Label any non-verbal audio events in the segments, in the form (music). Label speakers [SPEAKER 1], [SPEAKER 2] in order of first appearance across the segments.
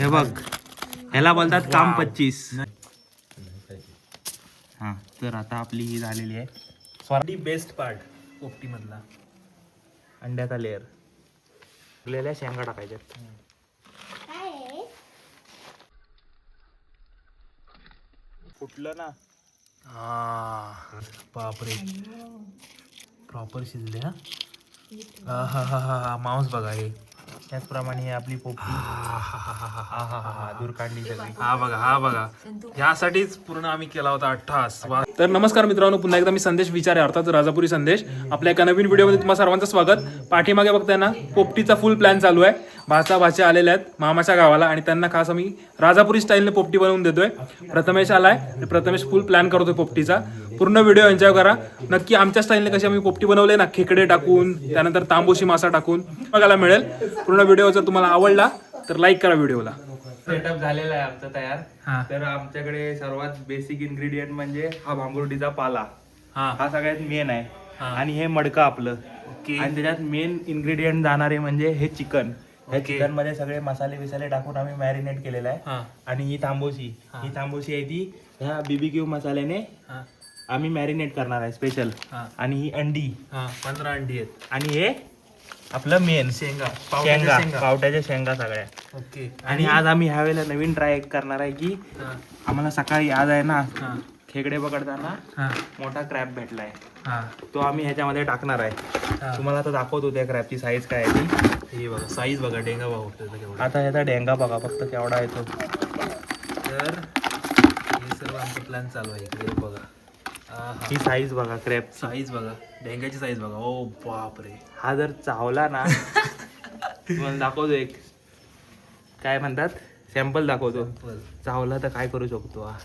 [SPEAKER 1] हे बघ. ह्याला बोलतात काम पच्चीस. हा तर आता आपली ही झालेली आहे.
[SPEAKER 2] स्वारी बेस्ट पार्ट पोपटी मधला
[SPEAKER 1] अंड्याचा लेअर उरलेल्या शेंगा टाकायच्या फुटलं ना.
[SPEAKER 2] हा बापरे. प्रॉपर शिजले हा? हा हा हा हा हा मांस बघा हे.
[SPEAKER 1] त्याचप्रमाणे ही आपली पोपटी. हा दूर काढली सगळी
[SPEAKER 2] हा बघा हा बघा. यासाठीच पूर्ण आम्ही केला होता अठ्ठास तर नमस्कार मित्रांनो पुन्हा एकदा मी संदेश विचारे अर्थात राजापुरी संदेश. आपल्या एका नवीन व्हिडिओमध्ये तुम्हा सर्वांचं स्वागत. पाठीमागे बघताय ना पोपटीचा फुल प्लॅन चालू आहे. भाचा भाचे आलेले आहेत मामाच्या गावाला आणि त्यांना खास आम्ही राजापुरी स्टाईलने पोपटी बनवून देतोय. प्रथमेश आलाय आणि प्रथमेश फुल प्लॅन करतोय पोपटीचा. पूर्ण व्हिडिओ एन्जॉय करा. नक्की आमच्या स्टाईलने कशी आम्ही पोपटी बनवले ना खेकडे टाकून त्यानंतर तांबोशी मासा टाकून बघायला मिळेल. पूर्ण व्हिडिओ जर तुम्हाला आवडला तर लाईक करा व्हिडिओला
[SPEAKER 1] सेटअप झालेला आहे आमचा. तयार. तर आमच्याकडे सर्वात बेसिक इन्ग्रेडियंट म्हणजे हा भांबुर्डीचा पाला.
[SPEAKER 2] हा.
[SPEAKER 1] सगळ्यात मेन आहे. आणि हे मडकं आपलं. आणि त्याच्यात मेन इन्ग्रेडियंट जाणारे म्हणजे हे चिकन. चिकनमध्ये सगळे मसाले बिसाले टाकून आम्ही मॅरिनेट केलेलं आहे. आणि ही तांबोशी.
[SPEAKER 2] हा.
[SPEAKER 1] तांबोशी आहे ती ह्या बीबी क्यू मसाल्याने आम्ही मॅरिनेट करणार आहे स्पेशल
[SPEAKER 2] हा.
[SPEAKER 1] आणि ही अंडी.
[SPEAKER 2] हा पंधरा अंडी आहेत.
[SPEAKER 1] आणि हे आपलं मेन
[SPEAKER 2] शेंगा.
[SPEAKER 1] शेंगा
[SPEAKER 2] पावट्याच्या शेंगा.
[SPEAKER 1] पावट्याच्या शेंगा सगळ्या.
[SPEAKER 2] ओके.
[SPEAKER 1] आणि आज आम्ही ह्या वेळेला नवीन ट्राय करणार आहे की
[SPEAKER 2] हा.
[SPEAKER 1] आम्हाला सकाळी आज आहे ना
[SPEAKER 2] हा.
[SPEAKER 1] खेकडे पकडताना
[SPEAKER 2] हा.
[SPEAKER 1] मोठा क्रॅप भेटलाय.
[SPEAKER 2] हा.
[SPEAKER 1] तो आम्ही ह्याच्यामध्ये टाकणार आहे.
[SPEAKER 2] हा.
[SPEAKER 1] तुम्हाला आता दाखवतो त्या क्रॅपची साईज काय आहे ती.
[SPEAKER 2] हे बघा साईज बघा डेंगा बघा केवढा
[SPEAKER 1] आता ह्याचा डेंगा बघा फक्त केवढा येतो
[SPEAKER 2] तर हे सर्व आमचं प्लॅन चालू आहे इकडे बघा. हा
[SPEAKER 1] साईज बघा क्रॅप
[SPEAKER 2] साईज बघा. डेंग्याची साईज बघा. ओ बाप रे
[SPEAKER 1] हा जर चावला ना (laughs) तुम्हाला दाखवतो एक. काय म्हणतात? सॅम्पल दाखवतो. चावला तर काय करू शकतो? हा.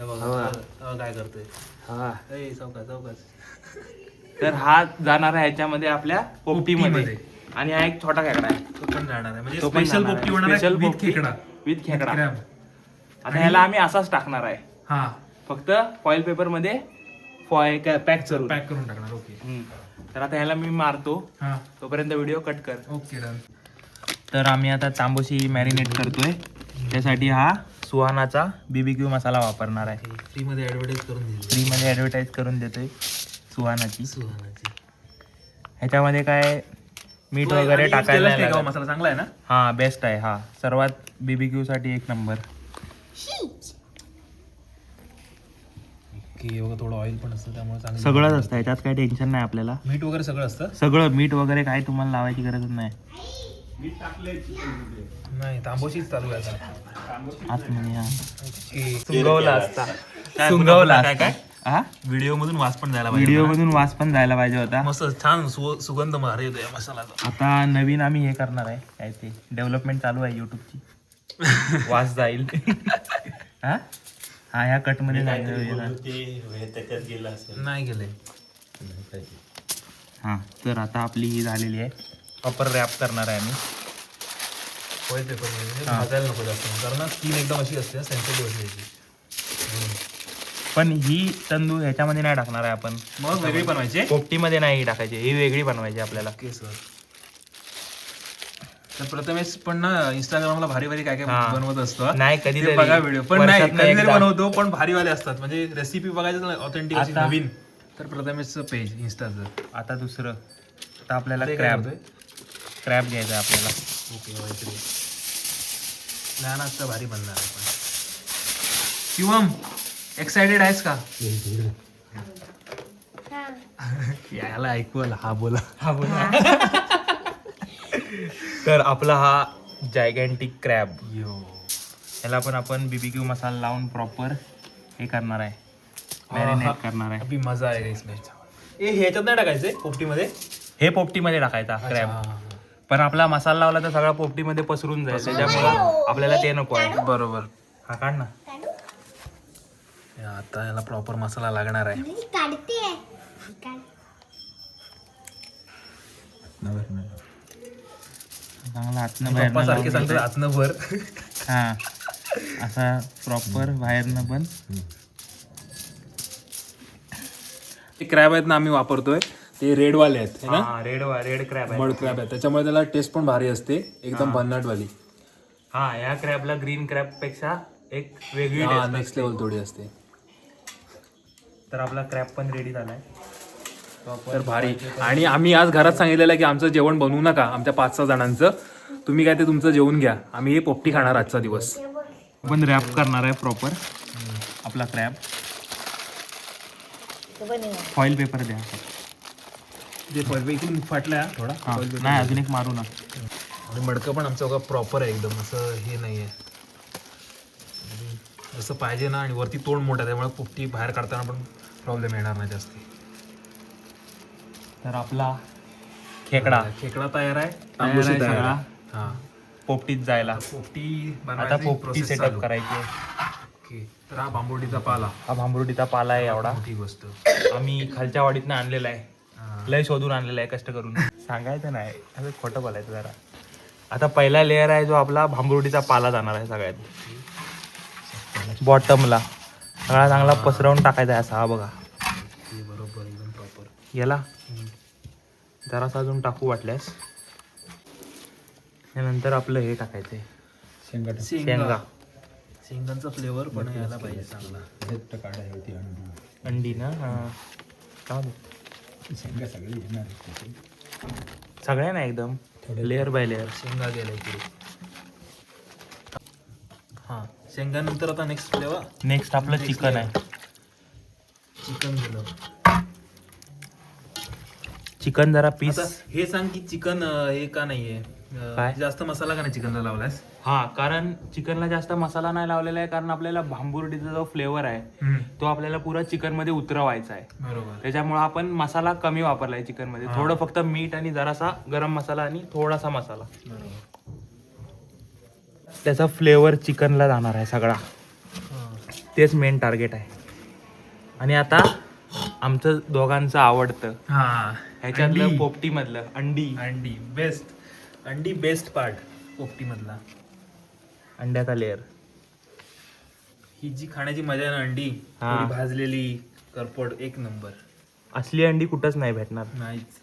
[SPEAKER 2] बघा काय करतोय?
[SPEAKER 1] हा.
[SPEAKER 2] चौका चौकाच
[SPEAKER 1] तर हा जाणार आहे ह्याच्यामध्ये आपल्या पोपटीमध्ये. आणि हा एक छोटा खेकडा आहे.
[SPEAKER 2] तो पण जाणार आहे. म्हणजे स्पेशल पोपटी. होणार विथ खेकडा.
[SPEAKER 1] विथ खेकडा. आता ह्याला आम्ही असाच टाकणार आहे.
[SPEAKER 2] हा.
[SPEAKER 1] फक्त फॉईल पेपरमध्ये फॉय पॅक करू
[SPEAKER 2] पॅक करून टाकणार ओके.
[SPEAKER 1] तर आता ह्याला मी मारतो.
[SPEAKER 2] हा.
[SPEAKER 1] तोपर्यंत व्हिडिओ कट कर.
[SPEAKER 2] ओके डन
[SPEAKER 1] तर आम्ही आता तांबोशी मॅरिनेट करतोय. त्यासाठी हा सुहानाचा बीबीक्यू मसाला वापरणार आहे.
[SPEAKER 2] फ्री मध्ये ऍडव्हर्टाईज करून दिली
[SPEAKER 1] फ्रीमध्ये ॲडव्हर्टाईज करून देतोय सुहानाची.
[SPEAKER 2] सुहानाची.
[SPEAKER 1] ह्याच्यामध्ये काय मीठ वगैरे टाकायला नाही
[SPEAKER 2] हो
[SPEAKER 1] लागत.
[SPEAKER 2] मसाला? चांगला आहे ना?
[SPEAKER 1] हा बेस्ट आहे हा. सर्वात बीबीक्यू साठी एक नंबर
[SPEAKER 2] की बघा थोडं ऑइल पण असतं त्यामुळे चांगलं
[SPEAKER 1] सगळंच असतं ह्याच्यात काही टेन्शन नाही आपल्याला.
[SPEAKER 2] मीठ वगैरे सगळं असतं?
[SPEAKER 1] सगळं मीठ वगैरे काही तुम्हाला लावायची गरजच नाही.
[SPEAKER 2] नाही तांबोशीच चालू आहे आता.
[SPEAKER 1] आतमध्ये हा. सुंगवला असता.
[SPEAKER 2] सुंगवला काय काय?
[SPEAKER 1] हा?
[SPEAKER 2] व्हिडिओ मधून वास पण जायला पाहिजे
[SPEAKER 1] व्हिडिओ मधून वास पण जायला पाहिजे होता.
[SPEAKER 2] मस्त छान सु- सुगंध भारी येतो या मसाल्याचा.
[SPEAKER 1] आता नवीन आम्ही हे करणार आहे काय ते डेव्हलपमेंट चालू आहे युट्यूबची (laughs) वास जाईल. (laughs) हा? हा ह्या कटमध्ये
[SPEAKER 2] नाही गेले
[SPEAKER 1] हा तर आता आपली ही झालेली आहे. प्रॉपर रॅप करणार आहे आम्ही.
[SPEAKER 2] पेपरमध्ये भाजायला नको जास्त. कारण स्किन एकदम अशी असते सेन्सिटिव्ह असते.
[SPEAKER 1] पण ही तंदूर ह्याच्यामध्ये नाही टाकणार आहे आपण.
[SPEAKER 2] मग वेगळी बनवायची?
[SPEAKER 1] पोपटीमध्ये नाही टाकायची. ही वेगळी बनवायची आपल्याला.
[SPEAKER 2] तर प्रथमेश पण ना इंस्टाग्रामला भारी भारी काय. काय बनवत असतो.
[SPEAKER 1] नाही कधीतरी.
[SPEAKER 2] बघा व्हिडिओ पण नाही कधीतरी. बनवतो पण भारीवाले असतात. म्हणजे रेसिपी बघायचं ऑथेंटिक अशी नवीन. तर प्रथमेशचं पेज इंस्टाचं
[SPEAKER 1] आता दुसरं. आता आपल्याला क्रॅब? क्रॅब घ्यायचा आहे आपल्याला.
[SPEAKER 2] ओके लहान असतं भारी बनणार आहे पण. शिवम एक्साइटेड आहेस का? (laughs) याला ऐकू आलं. हा बोला.
[SPEAKER 1] हा बोला. (laughs) तर आपला हा जायगॅन्टिक क्रॅब
[SPEAKER 2] यो.
[SPEAKER 1] ह्याला पण आपण बीबीक्यू मसाला लावून प्रॉपर हे करणार आहे. मॅरिनेट करणार आहे.
[SPEAKER 2] अभी मजा आहे इसमें ए ह्याच्यात नाही टाकायचंय पोपटीमध्ये?
[SPEAKER 1] हे पोपटीमध्ये टाकायचा क्रॅब पण आपला मसाला लावला तर सगळा पोपटीमध्ये पसरून जाईल. त्याच्यामुळं आपल्याला ते नको आहे.
[SPEAKER 2] बरोबर.
[SPEAKER 1] हा काढ ना.
[SPEAKER 2] आता याला प्रॉपर मसाला लागणार आहे.
[SPEAKER 1] चांगला आतनं
[SPEAKER 2] पप्पा सारखे सांगतात आतनं भर.
[SPEAKER 1] हा. असा प्रॉपर बाहेरनं पण.
[SPEAKER 2] ते क्रॅब आहेत ना आम्ही वापरतोय. ते रेड वाले आहेत है ना?
[SPEAKER 1] हा रेड रेड क्रॅब आहे
[SPEAKER 2] मड क्रॅब आहे त्याच्यामुळे त्याला टेस्ट पण भारी असते. एकदम भन्नाट वाली
[SPEAKER 1] हा या क्रॅबला ग्रीन क्रॅबपेक्षा एक वेगळी
[SPEAKER 2] हा नेक्स्ट. लेवल थोडी असते.
[SPEAKER 1] तर आपला क्रॅब पण रेडी झालाय.
[SPEAKER 2] तर भारी. आणि आम्ही आज घरात सांगितलेलं आहे की आमचं जेवण बनवू नका आमच्या पाच सहा जणांचं. तुम्ही काय ते तुमचं जेवून घ्या. आम्ही हे पोपटी खाणार आजचा दिवस.
[SPEAKER 1] आपण रॅप करणार आहे प्रॉपर आपला क्रॅब फॉईल पेपर द्या.
[SPEAKER 2] जे इकडून फाटला थोडा.
[SPEAKER 1] हा, नाही अजून एक मारू ना.
[SPEAKER 2] आणि मडकं पण आमचं बघा प्रॉपर आहे एकदम. असं हे नाही आहे जसं पाहिजे ना आणि वरती तोंड मोठं त्यामुळे पोपटी बाहेर काढताना पण प्रॉब्लेम येणार नाही जास्ती.
[SPEAKER 1] तर आपला खेकडा.
[SPEAKER 2] खेकडा तयार आहे.
[SPEAKER 1] तयार सगळा.
[SPEAKER 2] हा.
[SPEAKER 1] पोपटीत जायला.
[SPEAKER 2] पोपटी
[SPEAKER 1] आता पोपटी सेटअप. करायची.
[SPEAKER 2] तर हा बांबोडीचा पाला.
[SPEAKER 1] हा भांबरुटीचा पाला आहे एवढा.
[SPEAKER 2] मोठी गोष्ट.
[SPEAKER 1] आम्ही खालच्या वाडीतनं आणलेला आहे.
[SPEAKER 2] हा.
[SPEAKER 1] लय शोधून आणलेला आहे कष्ट करून. सांगायचं नाही. असं खोटं बोलायचं जरा. आता पहिला लेअर आहे जो आपला भांबरुटीचा पाला जाणार आहे सगळ्यात. बॉटमला सगळा चांगला पसरवून टाकायचा आहे असा हा बघा.
[SPEAKER 2] बरोबर एकदम प्रॉपर
[SPEAKER 1] याला जरासा अजून टाकू वाटल्यास. त्यानंतर आपलं हे टाकायचंय. शेंगा
[SPEAKER 2] शेंगांचा फ्लेवर पण यायला पाहिजे चांगला.
[SPEAKER 1] अंडी. ना? हा. जाऊ दे. सगळ्या ना एकदम. लेअर बाय लेअर
[SPEAKER 2] शेंगा गेला इकडे. हा. शेंगानंतर आता नेक्स्ट फ्लेवर.
[SPEAKER 1] नेक्स्ट आपलं चिकन आहे.
[SPEAKER 2] चिकन गेलं
[SPEAKER 1] चिकन जरा पीस.
[SPEAKER 2] आता हे सांग की चिकन हे का नाहीये? अं,
[SPEAKER 1] काय?
[SPEAKER 2] जास्त मसाला का नाही चिकनला लावलास
[SPEAKER 1] हा कारण चिकनला जास्त मसाला नाही लावलेला आहे कारण आपल्याला भांबुर्डीचा जो फ्लेवर आहे तो आपल्याला पुरा चिकनमध्ये उतरवायचा आहे.
[SPEAKER 2] बरोबर.
[SPEAKER 1] त्याच्यामुळे आपण मसाला कमी वापरलाय चिकनमध्ये थोडं फक्त मीठ आणि जरासा गरम मसाला आणि थोडासा मसाला.
[SPEAKER 2] बरोबर.
[SPEAKER 1] त्याचा फ्लेवर चिकनला जाणार आहे सगळा.
[SPEAKER 2] हा.
[SPEAKER 1] तेच मेन टार्गेट आहे. आणि आता आमचं दोघांचं आवडतं.
[SPEAKER 2] हा.
[SPEAKER 1] ह्याच्यातलं. पोपटी मधलं अंडी.
[SPEAKER 2] अंडी. बेस्ट अंडी बेस्ट पार्ट पोपटी मधला
[SPEAKER 1] अंड्याचा लेअर
[SPEAKER 2] ही जी खाण्याची मजा आहे ना अंडी
[SPEAKER 1] हा.
[SPEAKER 2] थोडी भाजलेली करपट एक नंबर
[SPEAKER 1] असली अंडी कुठंच नाही भेटणार.
[SPEAKER 2] नाहीच.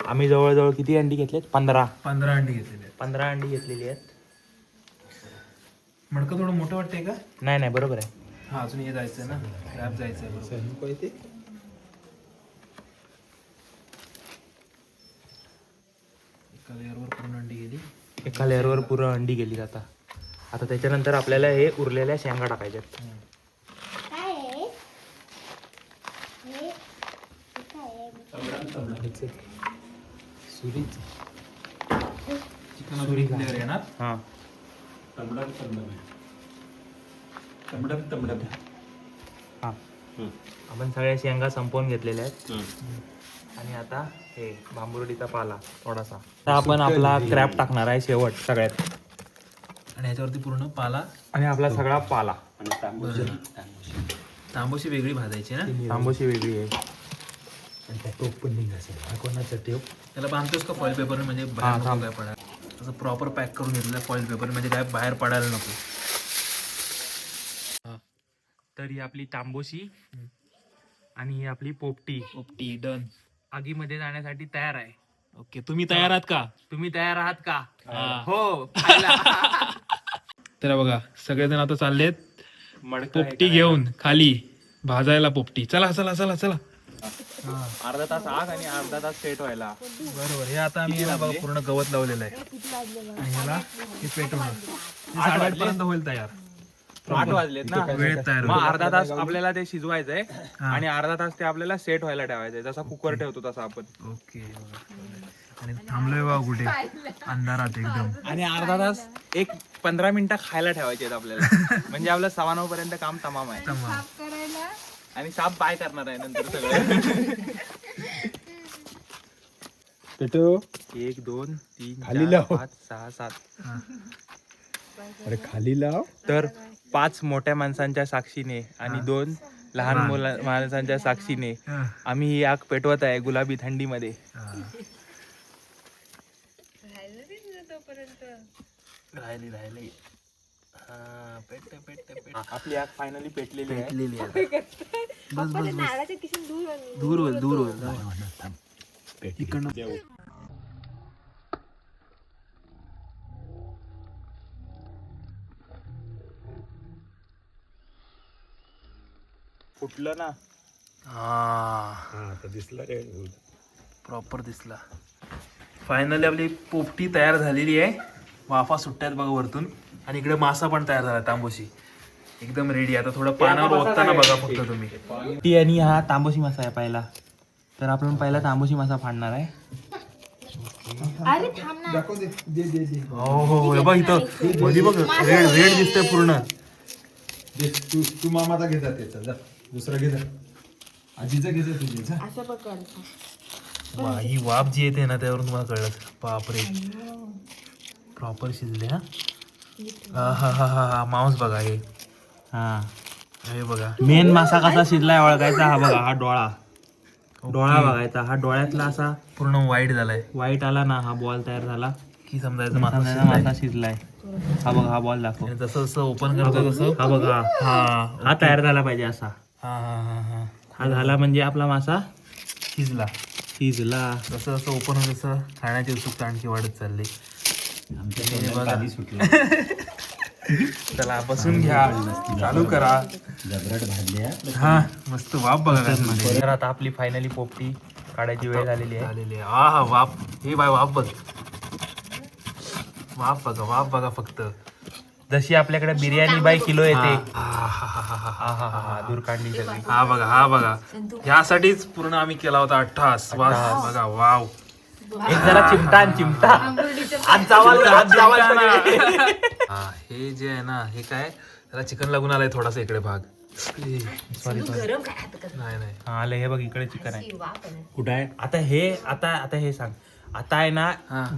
[SPEAKER 1] आम्ही जवळजवळ किती अंडी घेतलेत? पंधरा.
[SPEAKER 2] पंधरा अंडी घेतलेले
[SPEAKER 1] पंधरा अंडी घेतलेली आहेत.
[SPEAKER 2] मडकं थोडं मोठं वाटतंय का?
[SPEAKER 1] नाही नाही बरोबर आहे.
[SPEAKER 2] हा अजून हे जायचंय ना? रॅप जायचंय बरोबर. एका लेअरवर पूर्ण अंडी गेली.
[SPEAKER 1] एका लेअरवर पुरं अंडी गेली आता. आता त्याच्यानंतर आपल्याला हे उरलेल्या शेंगा टाकायच्या
[SPEAKER 2] चिकन अजून एक लेअर येणार?
[SPEAKER 1] हा. हा. आपण सगळ्या शेंगा संपवून घेतलेल्या आहेत. आणि आता हे भांबुर्डीचा पाला थोडासा. आता आपण आपला क्रॅप टाकणार आहे शेवट सगळ्यात.
[SPEAKER 2] आणि ह्याच्यावरती पूर्ण पाला.
[SPEAKER 1] आणि आपला सगळा पाला.
[SPEAKER 2] तांबूशी. वेगळी भाजायची ना?
[SPEAKER 1] तांबूशी वेगळी आहे.
[SPEAKER 2] त्याला बांधतोस का फॉईल पेपर म्हणजे बाहेर काय पडायला. असं प्रॉपर पॅक करून घेतलं फॉईल पेपर म्हणजे काय बाहेर पडायला नको.
[SPEAKER 1] तर ही आपली तांबोशी आणि ही आपली पोपटी.
[SPEAKER 2] ओपटी डन.
[SPEAKER 1] आगीमध्ये जाण्यासाठी तयार आहे.
[SPEAKER 2] ओके तुम्ही तयार आहात का?
[SPEAKER 1] तुम्ही तयार आहात का? हो. खायला. (laughs)
[SPEAKER 2] तर बघा सगळेजण आता चाललेत.
[SPEAKER 1] मडकं हे
[SPEAKER 2] पोपटी घेऊन खाली. भाजायला पोपटी. चला चला चला चला.
[SPEAKER 1] अर्धा तास आग आणि अर्धा तास सेट व्हायला.
[SPEAKER 2] बरोबर. हे आता आम्ही याला बघा पूर्ण गवत लावलेलं आहे. आणि ह्याला हे पेटवणार साडेआठ पर्यंत होईल तयार.
[SPEAKER 1] आठ वाजलेत ना.
[SPEAKER 2] वेळेत तयार
[SPEAKER 1] मग अर्धा तास आपल्याला ते शिजवायचंय आणि अर्धा तास ते आपल्याला सेट व्हायला ठेवायचंय. जसा कुकर ठेवतो तसा आपण.
[SPEAKER 2] ओके. आणि थांबलोय बा कुठे? अंधारात एकदम.
[SPEAKER 1] आणि अर्धा तास एक पंधरा मिनिटं खायला ठेवायचे आहेत आपल्याला. (laughs) म्हणजे आपलं सव्वा नऊ पर्यंत काम तमाम आहे.
[SPEAKER 2] तमाम.
[SPEAKER 1] आणि साप बाय करणार आहे नंतर सगळं. एक दोन तीन चार, पाच सहा सात.
[SPEAKER 3] अरे खाली लाव.
[SPEAKER 1] तर पाच मोठ्या माणसांच्या साक्षीने आणि दोन लहान मुला माणसांच्या साक्षीने. आम्ही ही आग पेटवत आहे गुलाबी थंडीमध्ये.
[SPEAKER 2] राहिली राहिली हा, पेटते, पेटते, पेटते.
[SPEAKER 1] आपली आग फायनली पेटलेली आहे.
[SPEAKER 2] पेटलेली आहे. बस बस बस. दूर होईल दूर होईल. इकडनं
[SPEAKER 1] फुटलं ना.
[SPEAKER 2] हा.
[SPEAKER 3] हा आता दिसला रे
[SPEAKER 2] प्रॉपर दिसला. फायनली आपली पोपटी तयार झालेली आहे. वाफा सुट्ट्यात बघा वरतून. आणि इकडे मासा पण तयार झाला तांबोशी. एकदम रेडी आता थोडं पानावर ओतताना बघा फक्त तुम्ही.
[SPEAKER 1] ती आणि हा तांबोशी मासा आहे पहिला. तर आपण पहिला तांबोशी मासा फाडणार आहे.
[SPEAKER 4] अरे थांब ना.
[SPEAKER 3] दाखव दे दे दे दे.
[SPEAKER 2] हो हो हो. हे बघ इथं. मध्ये बघ रेड रेड दिसतंय पूर्ण.
[SPEAKER 3] दे तू तू मामाचा घे जा त्याचा जा. दुसरा घे जा आजीचा घे जा तुझी जा.
[SPEAKER 4] असं पकड
[SPEAKER 2] वा, ही वाफ जी येते ना त्यावरून तुम्हाला कळलं. बापरे. प्रॉपर शिजले हा? हा हा हा हा हा मांस बघा हे.
[SPEAKER 1] हा.
[SPEAKER 2] हे बघा.
[SPEAKER 1] मेन मासा कसा शिजलाय ओळखायचा हा बघा हा डोळा. डोळा बघायचा हा डोळ्यातला असा
[SPEAKER 2] पूर्ण वाईट झालाय.
[SPEAKER 1] वाईट आला ना हा बॉल तयार झाला.
[SPEAKER 2] की समजायचं मासा
[SPEAKER 1] समजायचा
[SPEAKER 2] शिजलाय.
[SPEAKER 1] मासा शिजलाय. हा बघा हा बॉल दाखव.
[SPEAKER 2] आणि जसं जसं ओपन करतो तसं
[SPEAKER 1] हा बघा
[SPEAKER 2] हा.
[SPEAKER 1] हा तयार झाला पाहिजे असा.
[SPEAKER 2] हा हा हा हा.
[SPEAKER 1] हा झाला म्हणजे आपला मासा?
[SPEAKER 2] शिजला.
[SPEAKER 1] शिजला.
[SPEAKER 2] जसं जसं ओपन होत तसं खाण्याची उत्सुकता आणखी वाढत चालली. हे. (laughs) चला बसून घ्या. चालू करा. हा मस्त वाफ बघा.
[SPEAKER 1] तर आता आपली फायनली पोपटी काढायची वेळ झालेली आहे.
[SPEAKER 2] झालेली आहे. हा हा वाफ. हे बाय वाफ बघ. वाफ बघा वाफ बघा फक्त.
[SPEAKER 1] जशी आपल्याकडे बिर्याणी बाय किलो येते.
[SPEAKER 2] हा, हा, हा, हा, हा, हा.
[SPEAKER 1] हा हा हा हा. दूर काढली सगळी
[SPEAKER 2] हा बघा हा बघा. ह्यासाठीच पूर्ण आम्ही केला होता अठ्ठास वास बघा वाव.
[SPEAKER 1] एक जरा चिमटा आणि चिमटा आज जावाल आज जावाल. (laughs)
[SPEAKER 2] हा हे जे आहे ना हे काय? त्याला चिकन लागून आलाय थोडासा इकडे भाग.
[SPEAKER 1] सॉरी सॉरी
[SPEAKER 4] गरम काय हात कर
[SPEAKER 2] नाही नाही.
[SPEAKER 1] हा आले हे बघ इकडे चिकन आहे. कुठं आहे? आता हे आता आता हे सांग. आता आहे ना.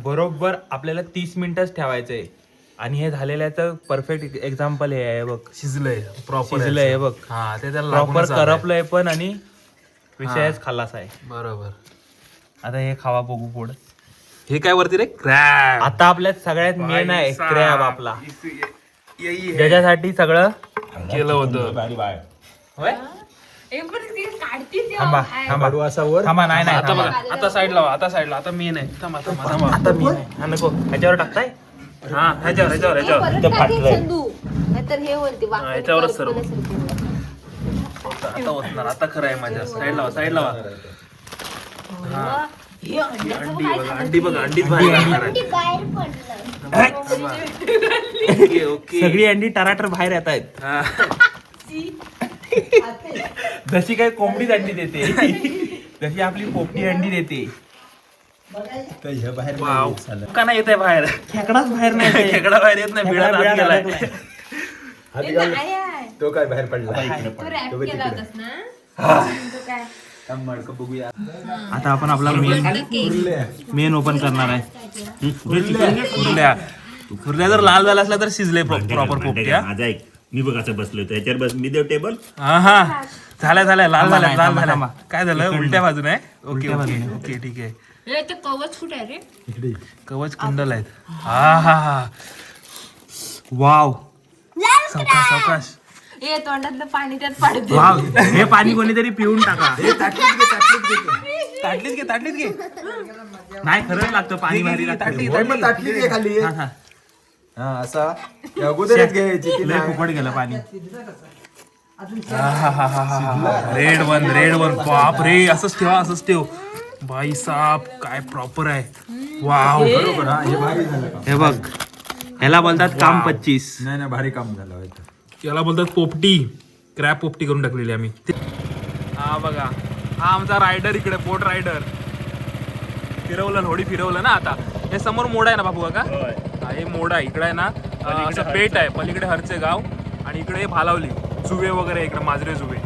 [SPEAKER 1] बरोबर आपल्याला तीस मिनिटच ठेवायचंय. आणि हे झालेल्याचं परफेक्ट एक्झाम्पल हे आहे बघ.
[SPEAKER 2] शिजलंय प्रॉपर
[SPEAKER 1] शिजलंय बघ.
[SPEAKER 2] हा ते त्याला
[SPEAKER 1] प्रॉपर
[SPEAKER 2] लागूनच आलंय.
[SPEAKER 1] करपलंय पण आणि विषयच खाल्लाच आहे.
[SPEAKER 2] बरोबर.
[SPEAKER 1] आता हे खावा बघू पुढं.
[SPEAKER 2] हे काय वरती रे? क्रॅब
[SPEAKER 1] आता आपल्यात सगळ्यात मेन आहे. क्रॅब आपला.
[SPEAKER 2] यही है.
[SPEAKER 1] ज्याच्यासाठी सगळं
[SPEAKER 2] केलं होतं.
[SPEAKER 1] होय?
[SPEAKER 4] पण ते
[SPEAKER 1] थांबा. थांबा.
[SPEAKER 3] कडू असा वर?
[SPEAKER 1] थांबा नाही नाही
[SPEAKER 2] आता
[SPEAKER 1] थांबा.
[SPEAKER 2] बघा आता साईड लावा आता साईड लावा आता मेन आहे. थांबा थांबा थांबा.
[SPEAKER 1] आता मी नाही. हा नको. ह्याच्यावर टाकताय?
[SPEAKER 2] हा ह्याच्यावर ह्याच्यावर ह्याच्यावर
[SPEAKER 4] परत
[SPEAKER 1] इथं
[SPEAKER 4] टाकेल
[SPEAKER 1] फाटलंय.
[SPEAKER 4] चंदू. नाहीतर हे वरती
[SPEAKER 2] हा,
[SPEAKER 4] वाकडे
[SPEAKER 2] याच्यावरच सर्व.
[SPEAKER 4] करपल्यासारखे.
[SPEAKER 2] आता आता ओतणार आता खरं आहे माझ्या साईड लावा साईड लावा
[SPEAKER 4] हो. हे अंड्याचं
[SPEAKER 2] अंडी
[SPEAKER 4] काय
[SPEAKER 2] बघा
[SPEAKER 4] झालं?
[SPEAKER 2] अंडी बघा अंडीच बाहेर येणार आहे. ओके ओके
[SPEAKER 1] सगळी अंडी टराटर बाहेर येत आहेत
[SPEAKER 2] हा.
[SPEAKER 1] जशी काय कोंबडीच अंडी देते (laughs) जशी आपली पोपटी अंडी देते
[SPEAKER 3] तर ह्या बाहेर
[SPEAKER 2] वाव.
[SPEAKER 3] नाही येत साला.
[SPEAKER 2] का नाही येत आहे बाहेर
[SPEAKER 1] खेकडाच बाहेर नाही येत.
[SPEAKER 2] खेकडा बाहेर येत नाही
[SPEAKER 1] खेकडा
[SPEAKER 2] बिळात
[SPEAKER 1] बिळात
[SPEAKER 2] आत गेलाय.
[SPEAKER 1] अडकलाय.
[SPEAKER 3] हात
[SPEAKER 4] हे
[SPEAKER 3] घाल.
[SPEAKER 4] नाही आहे.
[SPEAKER 3] तो काय बाहेर पडला
[SPEAKER 4] तू रॅप
[SPEAKER 3] तो बघ
[SPEAKER 4] केला
[SPEAKER 3] तिकडे.
[SPEAKER 4] होतास ना तू काय
[SPEAKER 3] थांब मडकं बघूया
[SPEAKER 1] आता आपण आपला मेन. मेन ओपन करणार आहे
[SPEAKER 2] कुर्ल्या कुर्ल्या जर लाल झाला असला तर शिजले प्रॉपर पोपट्या
[SPEAKER 5] माझा ऐक मी बघ असं बसलोय त्याच्यावर बस मी देव टेबल
[SPEAKER 2] हा हा झाल्या झाल्या लाल झाल्या
[SPEAKER 1] नाही,
[SPEAKER 2] लाल झाल्या. काय झालं. उलट्या बाजूने आहे? Okay okay. ओके ठीक आहे
[SPEAKER 4] हे ते कवच कुठे आहे रे?
[SPEAKER 3] इकडे
[SPEAKER 2] कवच कुंडल आहेत. हा. हा हा
[SPEAKER 1] वाव.
[SPEAKER 2] सावकाश सावकाश.
[SPEAKER 4] हे तोंडातलं पाणी त्यात पाडते
[SPEAKER 1] वाव. हे पाणी कोणीतरी पिऊन टाका.
[SPEAKER 2] ताटलीत घे ताटलीत घे
[SPEAKER 1] नाही खरंच लागतं पाणी भारी लागतं
[SPEAKER 3] होय, मग घे खाली.
[SPEAKER 1] हा, हा.
[SPEAKER 3] हा असा. या अगोदरच घ्यायची ती
[SPEAKER 1] लय
[SPEAKER 3] नाही.
[SPEAKER 1] फुकट गेलं पाणी.
[SPEAKER 2] रेड वन रेड वन बाप रे असंच ठेवा असंच ठेव. बाई साप काय प्रॉपर आहे. वाव
[SPEAKER 3] बरोबर हा हे भारी झालं काम.
[SPEAKER 1] हे बग ह्याला बोलतात काम पच्चीस.
[SPEAKER 3] नाही नाही भारी काम झालं
[SPEAKER 2] याला बोलतात पोपटी. क्रॅप पोपटी करून टाकलेली आम्ही. हा बघा. हा आमचा रायडर इकडे बोट रायडर फिरवलं होडी फिरवलं ना आता. हे समोर मोड आहे ना बाबू काका? हा हे मोड आहे. इकडे आहे ना अं, असं पेट आहे. पलीकडे हरचे गाव आणि इकडे हे भालावली. जुवे वगैरे आहे इकडे माजरे जुवे.